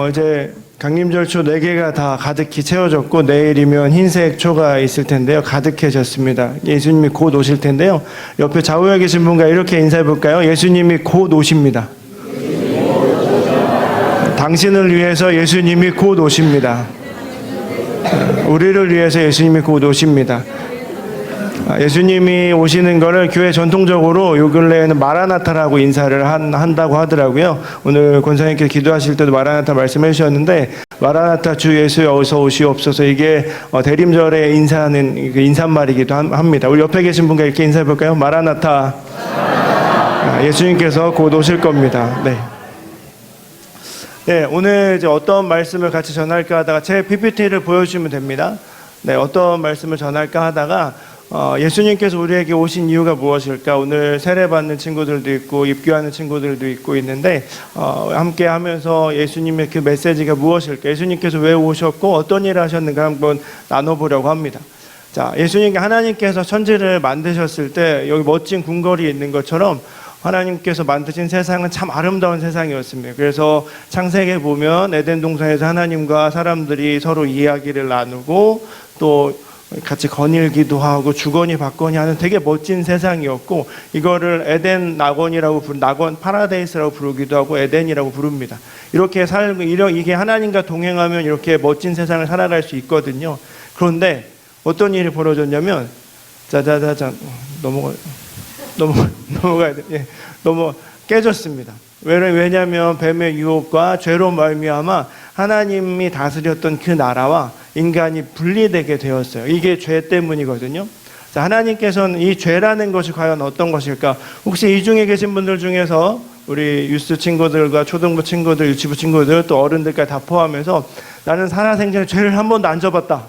어제 강림절초 4개가 다 가득히 채워졌고 내일이면 흰색 초가 있을 텐데요. 가득해졌습니다. 예수님이 곧 오실 텐데요. 옆에 좌우에 계신 분과 이렇게 인사해 볼까요? 예수님이 곧 오십니다. 당신을 위해서 예수님이 곧 오십니다. 우리를 위해서 예수님이 곧 오십니다. 아, 예수님이 오시는 거를 교회 전통적으로 요 근래에는 마라나타라고 인사를 한, 한다고 하더라고요. 오늘 권사님께서 기도하실 때도 마라나타 말씀해 주셨는데 마라나타 주 예수 어서 오시옵소서 이게 어, 대림절에 인사하는 그 인사말이기도 함- 합니다. 우리 옆에 계신 분과 이렇게 인사해 볼까요? 마라나타. 아, 예수님께서 곧 오실 겁니다. 네. 네, 오늘 이제 어떤 말씀을 같이 전할까 하다가 제 PPT를 보여주시면 됩니다. 네, 어떤 말씀을 전할까 하다가 어, 예수님께서 우리에게 오신 이유가 무엇일까? 오늘 세례 받는 친구들도 있고 입교하는 친구들도 있고 있는데 어, 함께 하면서 예수님의 그 메시지가 무엇일까? 예수님께서 왜 오셨고 어떤 일을 하셨는가 한번 나눠보려고 합니다. 자, 예수님 하나님께서 천지를 만드셨을 때 여기 멋진 궁궐이 있는 것처럼 하나님께서 만드신 세상은 참 아름다운 세상이었습니다. 그래서 창세기에 보면 에덴 동산에서 하나님과 사람들이 서로 이야기를 나누고 또 같이 거닐기도 하고 주거니 받거니 하는 되게 멋진 세상이었고 이거를 에덴 낙원이라고 부르 낙원 파라데이스라고 부르기도 하고 에덴이라고 부릅니다. 이렇게 살고 이런 이게 하나님과 동행하면 이렇게 멋진 세상을 살아갈 수 있거든요. 그런데 어떤 일이 벌어졌냐면 짜자자잔 넘어가 넘어 넘어가야 돼. 예, 넘어 깨졌습니다. 왜 왜냐하면 뱀의 유혹과 죄로 말미암아 하나님이 다스렸던 그 나라와 인간이 분리되게 되었어요. 이게 죄 때문이거든요. 자, 하나님께서는 이 죄라는 것이 과연 어떤 것일까? 혹시 이 중에 계신 분들 중에서 우리 유스 친구들과 초등부 친구들, 유치부 친구들 또 어른들까지 다 포함해서 나는 살아생전에 죄를 한 번도 안 져봤다.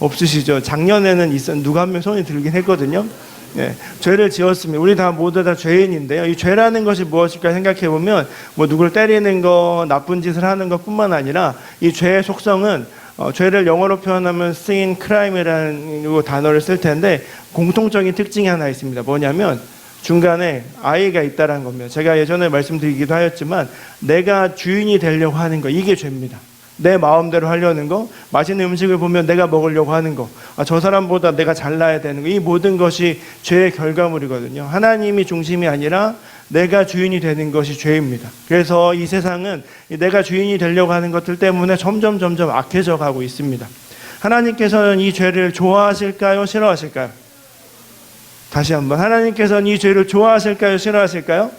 없으시죠? 작년에는 있었 누가 한 명 손이 들긴 했거든요. 예, 죄를 지었습니다. 우리 다 모두 다 죄인인데요. 이 죄라는 것이 무엇일까 생각해 보면 뭐 누굴 때리는 거, 나쁜 짓을 하는 것뿐만 아니라 이 죄의 속성은 어, 죄를 영어로 표현하면 sin crime이라는 요 단어를 쓸 텐데 공통적인 특징이 하나 있습니다. 뭐냐면 중간에 아이가 있다라는 겁니다. 제가 예전에 말씀드리기도 하였지만 내가 주인이 되려고 하는 거 이게 죄입니다. 내 마음대로 하려는 거, 맛있는 음식을 보면 내가 먹으려고 하는 거, 아, 저 사람보다 내가 잘나야 되는 거, 이 모든 것이 죄의 결과물이거든요. 하나님이 중심이 아니라 내가 주인이 되는 것이 죄입니다. 그래서 이 세상은 이 내가 주인이 되려고 하는 것들 때문에 점점 점점 악해져 가고 있습니다. 하나님께서는 이 죄를 좋아하실까요? 싫어하실까요? 다시 한번 하나님께서는 이 죄를 좋아하실까요? 싫어하실까요?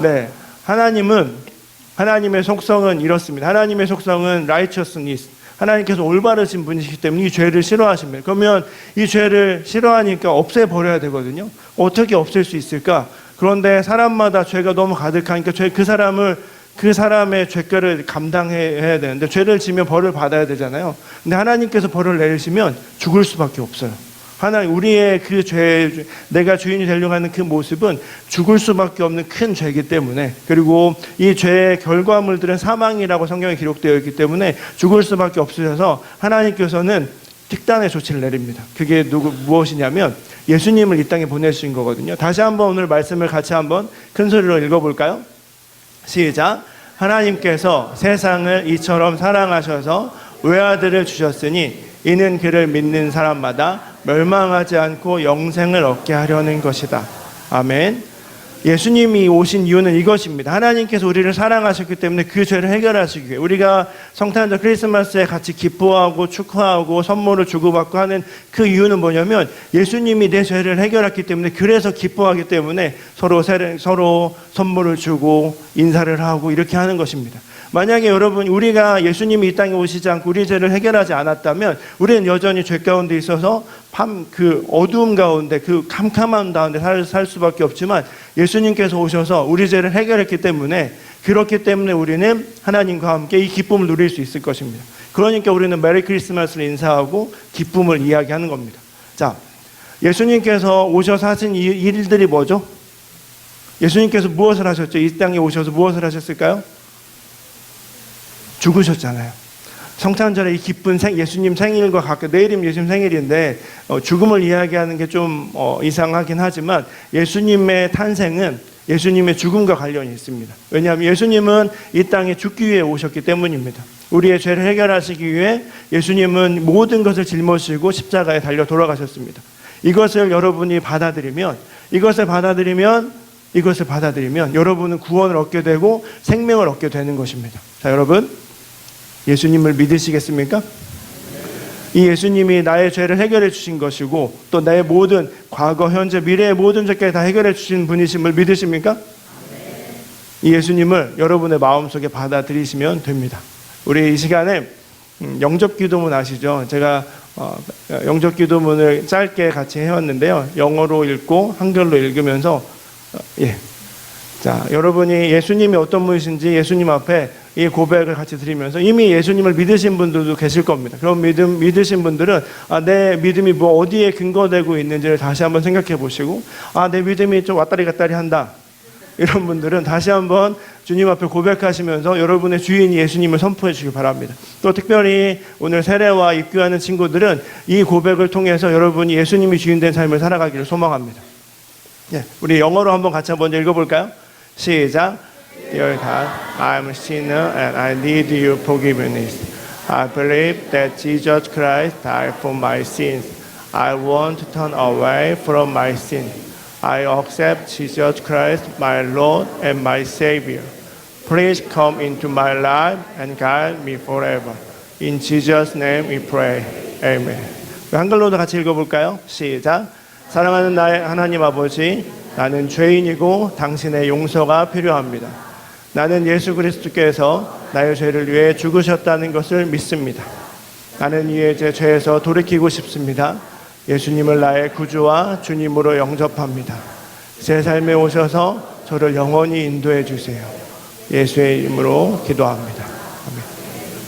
네. 하나님은 하나님의 속성은 이렇습니다. 하나님의 속성은 righteousness. 하나님께서 올바르신 분이시기 때문에 이 죄를 싫어하십니다. 그러면 이 죄를 싫어하니까 없애버려야 되거든요. 어떻게 없앨 수 있을까? 그런데 사람마다 죄가 너무 가득하니까 죄, 그 사람을 그 사람의 죄가를 감당해야 되는데 죄를 지면 벌을 받아야 되잖아요. 근데 하나님께서 벌을 내리시면 죽을 수밖에 없어요. 하나님 우리의 그 죄, 내가 주인이 되려고 하는 그 모습은 죽을 수밖에 없는 큰 죄이기 때문에 그리고 이 죄의 결과물들은 사망이라고 성경에 기록되어 있기 때문에 죽을 수밖에 없으셔서 하나님께서는 특단의 조치를 내립니다. 그게 누구 무엇이냐면 예수님을 이 땅에 보내신 거거든요. 다시 한번 오늘 말씀을 같이 한번 큰 소리로 읽어볼까요? 시작. 하나님께서 세상을 이처럼 사랑하셔서 외아들을 주셨으니 이는 그를 믿는 사람마다 멸망하지 않고 영생을 얻게 하려는 것이다. 아멘. 예수님이 오신 이유는 이것입니다. 하나님께서 우리를 사랑하셨기 때문에 그 죄를 해결하시기 위해 우리가 성탄절 크리스마스에 같이 기뻐하고 축하하고 선물을 주고받고 하는 그 이유는 뭐냐면 예수님이 내 죄를 해결했기 때문에 그래서 기뻐하기 때문에 서로 서로 선물을 주고 인사를 하고 이렇게 하는 것입니다. 만약에 여러분 우리가 예수님이 이 땅에 오시지 않고 우리 죄를 해결하지 않았다면 우리는 여전히 죄 가운데 있어서 밤 그 어두움 가운데 그 캄캄한 가운데 살, 살 수밖에 없지만 예수님께서 오셔서 우리 죄를 해결했기 때문에 그렇기 때문에 우리는 하나님과 함께 이 기쁨을 누릴 수 있을 것입니다. 그러니까 우리는 메리 크리스마스를 인사하고 기쁨을 이야기하는 겁니다. 자, 예수님께서 오셔서 하신 이 일들이 뭐죠? 예수님께서 무엇을 하셨죠? 이 땅에 오셔서 무엇을 하셨을까요? 죽으셨잖아요. 성탄절에 이 기쁜 생, 예수님 생일과 가까 내일이면 예수님 생일인데 어, 죽음을 이야기하는 게좀 어, 이상하긴 하지만 예수님의 탄생은 예수님의 죽음과 관련이 있습니다. 왜냐하면 예수님은 이 땅에 죽기 위해 오셨기 때문입니다. 우리의 죄를 해결하시기 위해 예수님은 모든 것을 짊어지고 십자가에 달려 돌아가셨습니다. 이것을 여러분이 받아들이면 이것을 받아들이면 이것을 받아들이면 여러분은 구원을 얻게 되고 생명을 얻게 되는 것입니다. 자, 여러분 예수님을 믿으시겠습니까? 이 예수님이 나의 죄를 해결해 주신 것이고 또 나의 모든 과거, 현재, 미래의 모든 죄까지 다 해결해 주신 분이심을 믿으십니까? 이 예수님을 여러분의 마음속에 받아들이시면 됩니다. 우리 이 시간에 음, 영접 기도문 아시죠? 제가 어, 영접 기도문을 짧게 같이 해왔는데요. 영어로 읽고 한글로 읽으면서 어, 예. 자, 여러분이 예수님이 어떤 분이신지 예수님 앞에 이 고백을 같이 드리면서 이미 예수님을 믿으신 분들도 계실 겁니다. 그럼 믿음 믿으신 분들은 아, 내 믿음이 뭐 어디에 근거되고 있는지를 다시 한번 생각해 보시고 아, 내 믿음이 좀 왔다리 갔다리 한다. 이런 분들은 다시 한번 주님 앞에 고백하시면서 여러분의 주인 예수님을 선포해 주시기 바랍니다. 또 특별히 오늘 세례와 입교하는 친구들은 이 고백을 통해서 여러분이 예수님이 주인된 삶을 살아가기를 소망합니다. 예, 우리 영어로 한번 같이 한번 읽어볼까요? 시작. Dear God, I'm a sinner and I need your forgiveness. I believe that Jesus Christ died for my sins. I want to turn away from my sin. I accept Jesus Christ, my Lord and my Savior. Please come into my life and guide me forever. In Jesus' name we pray. Amen. 한글로도 같이 읽어볼까요? 시작. 사랑하는 나의 하나님 아버지, 나는 죄인이고 당신의 용서가 필요합니다. 나는 예수 그리스도께서 나의 죄를 위해 죽으셨다는 것을 믿습니다. 나는 이제 제 죄에서 돌이키고 싶습니다. 예수님을 나의 구주와 주님으로 영접합니다. 제 삶에 오셔서 저를 영원히 인도해 주세요. 예수의 이름으로 기도합니다.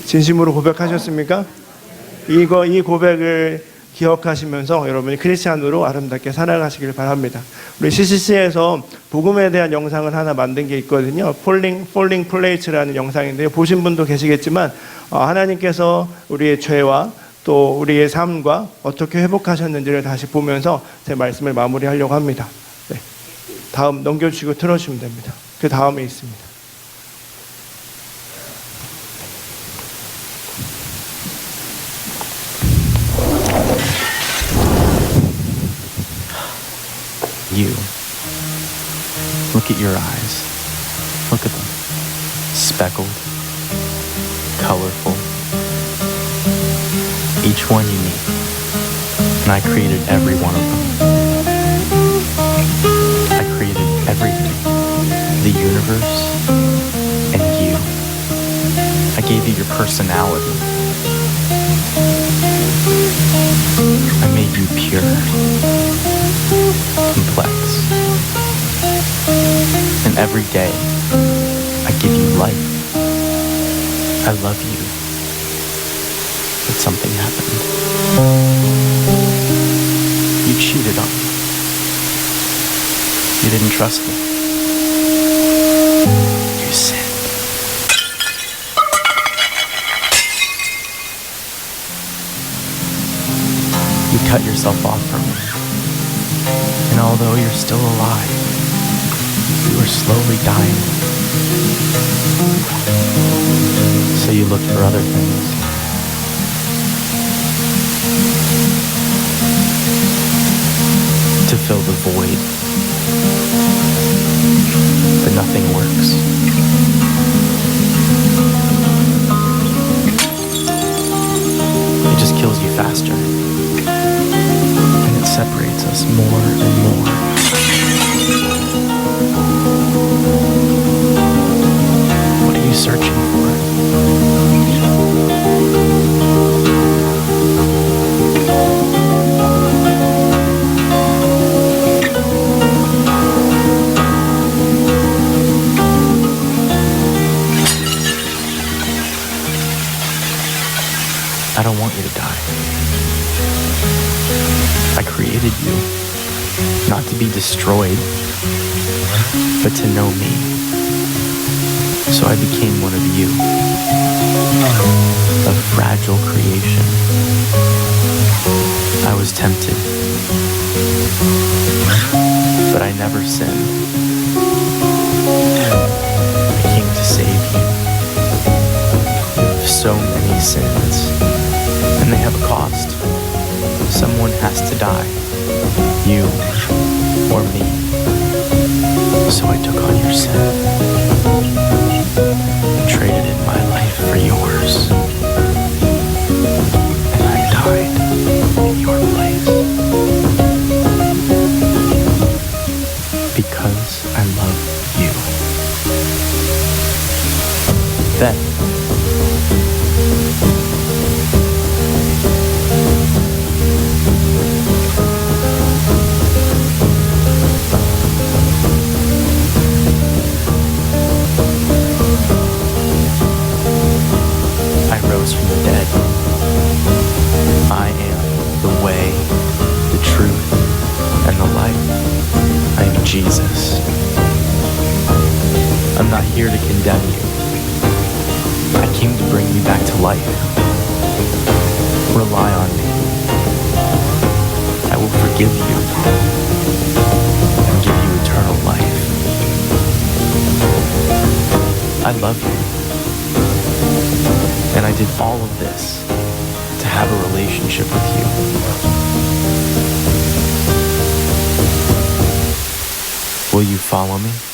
진심으로 고백하셨습니까? 이거 이 고백을 기억하시면서 여러분이 크리스찬으로 아름답게 살아가시길 바랍니다. 우리 CCC에서 복음에 대한 영상을 하나 만든 게 있거든요. 폴링 폴링 플레이츠라는 영상인데요. 보신 분도 계시겠지만 어, 하나님께서 우리의 죄와 또 우리의 삶과 어떻게 회복하셨는지를 다시 보면서 제 말씀을 마무리하려고 합니다. 네. 다음 넘겨주시고 틀어주시면 됩니다. 그 다음에 있습니다. You. Look at your eyes. Look at them. Speckled, colorful, each one unique. And I created every one of them. I created everything the universe and you. I gave you your personality. I made you pure, complex. And every day, I give you life. I love you but something happened. You cheated on me. You didn't trust me. You sinned. You cut yourself off from me. And although you're still alive, you are slowly dying. So you looked for other things. to fill the void. But nothing works. It just kills you faster. Separates us more and more. What are you searching for? to be destroyed, but to know me. So I became one of you, a fragile creation. I was tempted, but I never sinned. I came to save you. You have so many sins, and they have a cost. Someone has to die. You or me. So I took on your sin and traded in my life for yours. And I died in your place. Because I love you. Then Jesus. I'm not here to condemn you. I came to bring you back to life. Rely on me. I will forgive you and give you eternal life. I love you. And I did all of this to have a relationship with you. Will you follow me?